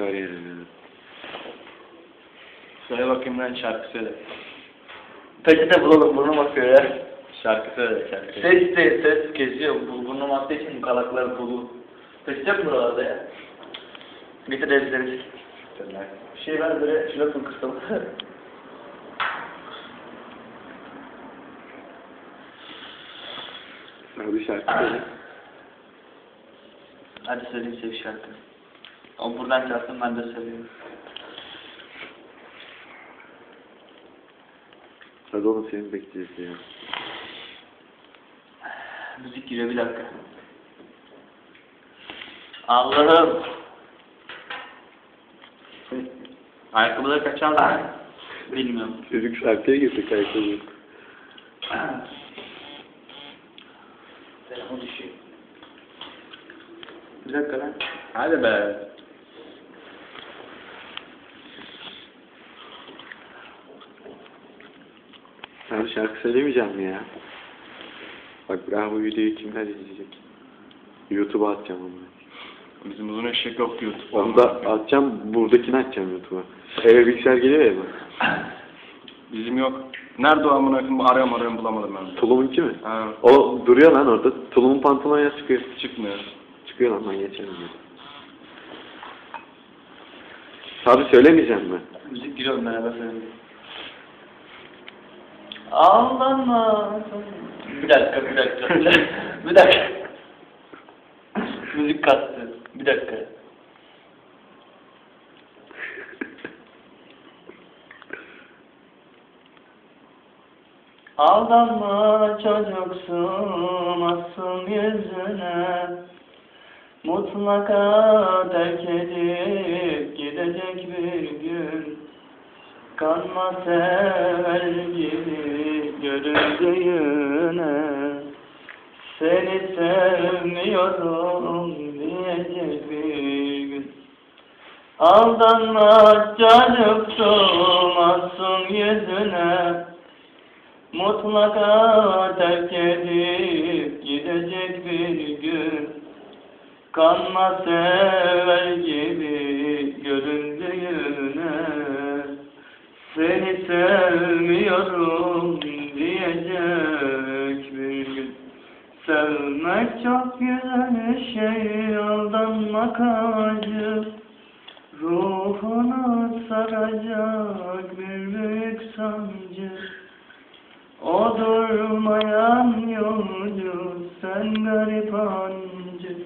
kariyerini. Söyle bakayım lan şarkı söyle. Peçete bulalım burnum akıyor ya. Şarkı söyle şarkı. Ses de ses kesiyor. Bu burnum aktığı için kalaklar dolu. Peçete mi buralarda ya? Getir ezleriz. Şey ver böyle şuna fın kısalım. Hadi şarkı söyle. Hadi söyleyeyim size bir şarkı. O buradan çalsın ben de söyleyeyim. Hadi oğlum seni bekleyeceğiz ya. Müzik giriyor bir dakika. Allah'ım. Ayakkabıları kaç aldın? Bilmiyorum. Çocuk şarkıya girdik ayakkabı. Telefon düşüyor. Bir dakika lan. Hadi be. Sen şarkı söylemeyeceğim mi ya? Bak ben bu videoyu kimler izleyecek? YouTube'a atacağım onu. Bizim uzun eşek yok YouTube. Onu da atacağım, buradakini atacağım YouTube'a. Eve bilgisayar geliyor ya bak. Bizim yok. Nerede o amına koyayım? Arıyorum arıyorum bulamadım ben. Tulumunki mi? Ha, O duruyor lan orada. Tulumun pantolonu çıkıyor. çıkmıyor. Çıkıyor lan ben geçerim ya. Tabi söylemeyeceğim mi? Müzik giriyor beraber söyleyeyim. Aldanma. Bir dakika, bir dakika. bir dakika. Müzik kastı. Bir dakika. Aldanma çocuksun asıl yüzüne Mutlaka terk edip gidecek bir gün Kanma sever gibi göründüğüne Seni sevmiyorum diyecek bir gün Aldanma çocuksun asıl yüzüne. Mutlaka terk edip gidecek bir gün. Kanma sever gibi göründüğüne Seni sevmiyorum diyecek bir gün. Sevmek çok güzel şey aldanmak acı Ruhunu saracak bir büyük sancı. O durmayan yolcu sen garip ancı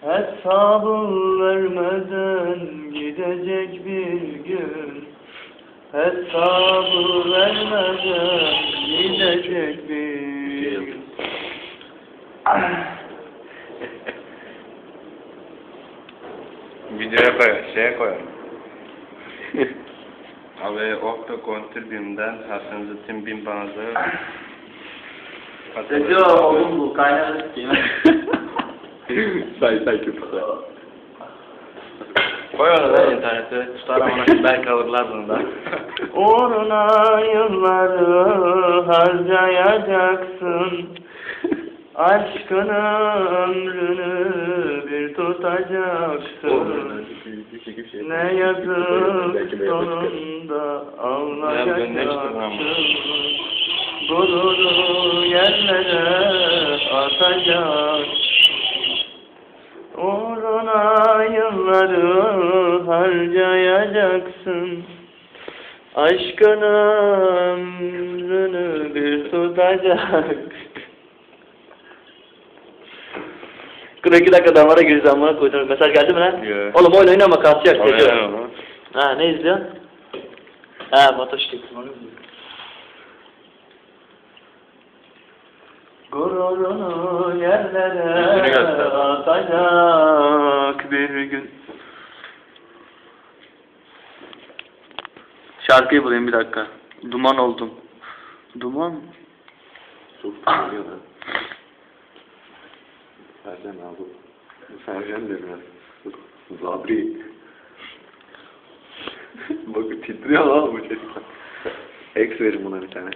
Hesabı vermeden gidecek bir gün Hesabı vermeden gidecek bir gün Videoya koy, şeye koy. Abi okta kontribümden Hasan Zıttin bin bazı. Sesi o oğlum bu kaynağı sikeyim say say kötü say. Koy onu da internete. Tutar ama belki alırlar bunu da. Uğruna yılları harcayacaksın. Aşkın ömrünü bir tutacaksın. Ne yazık sonunda ağlayacaksın Gururu yerlere atacak. Uğruna yılları harcayacaksın Aşkın ömrünü bir tutacak 42 dakika damara gireceğiz amına koydum. Mesaj geldi mi lan? Yok. Oğlum oyun oynama kasacak. Oynama. Ha ne izliyorsun? Ha motosiklet. Onu izliyorum. Gururunu yerlere atacak bir gün. Şarkıyı bulayım bir dakika. Duman oldum. Duman? Çok geliyor lan. Sercan abi. Sercan ya. Zabri. Bak titriyor lan bu çocuk. X verin buna bir tane.